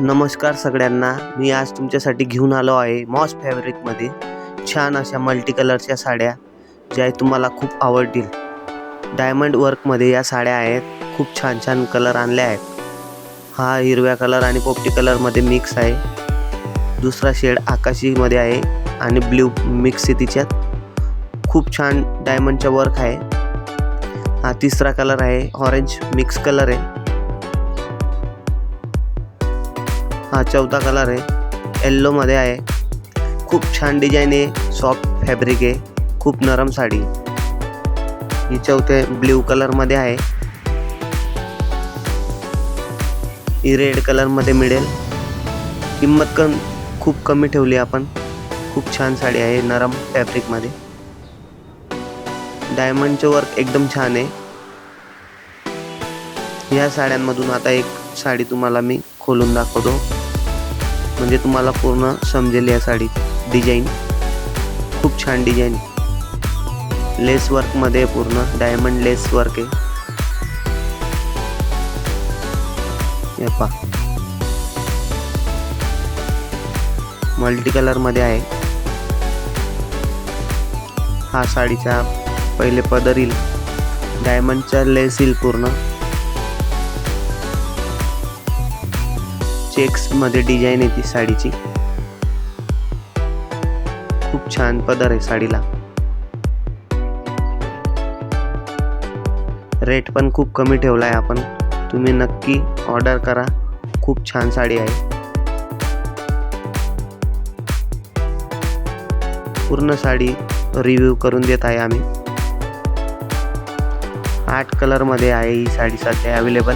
नमस्कार सगळ्यांना. मी आज तुमच्यासाठी घेऊन आलो आहे मॉस फॅब्रिकमध्ये छान अशा मल्टी कलरच्या साड्या ज्या तुम्हाला खूप आवडतील. डायमंड वर्कमध्ये या साड्या आहेत. खूप छान छान कलर आणले आहेत. हा हिरव्या कलर आणि पोपटी कलरमध्ये मिक्स आहे. दुसरा शेड आकाशीमध्ये आहे आणि ब्ल्यू मिक्स आहे तिच्यात. खूप छान डायमंडच्या वर्क आहे. हा तिसरा कलर आहे. ऑरेंज मिक्स कलर आहे. हा चौथा कलर आहे. येल्लोमध्ये आहे. खूप छान डिझाईन आहे. सॉफ्ट फॅब्रिक आहे. खूप नरम साडी. ही चौथे ब्ल्यू कलरमध्ये आहे. ही रेड कलरमध्ये मिळेल. किंमत कम खूप कमी ठेवली आपण. खूप छान साडी आहे. नरम फॅब्रिकमध्ये डायमंडचे वर्क एकदम छान आहे. या साड्यांमधून आता एक साडी तुम्हाला मी खोलून दाखवतो. म्हणजे तुम्हाला पूर्ण समजेल या साडी. डिझाईन खूप छान डिझाईन लेस वर्कमध्ये पूर्ण डायमंड लेस वर्क आहे. हे पहा. मल्टी कलरमध्ये आहे. हा साडीचा पहिले पदर येईल. डायमंडचा लेस येईल पूर्ण. चेक्समध्ये डिझाईन येते साडीची. खूप छान पदर आहे साडीला. रेट पण खूप कमी ठेवला आहे आपण. तुम्ही नक्की ऑर्डर करा. खूप छान साडी आहे. पूर्ण साडी रिव्ह्यू करून देत आहे आम्ही. आठ कलरमध्ये आहे ही साडी सध्या अवेलेबल.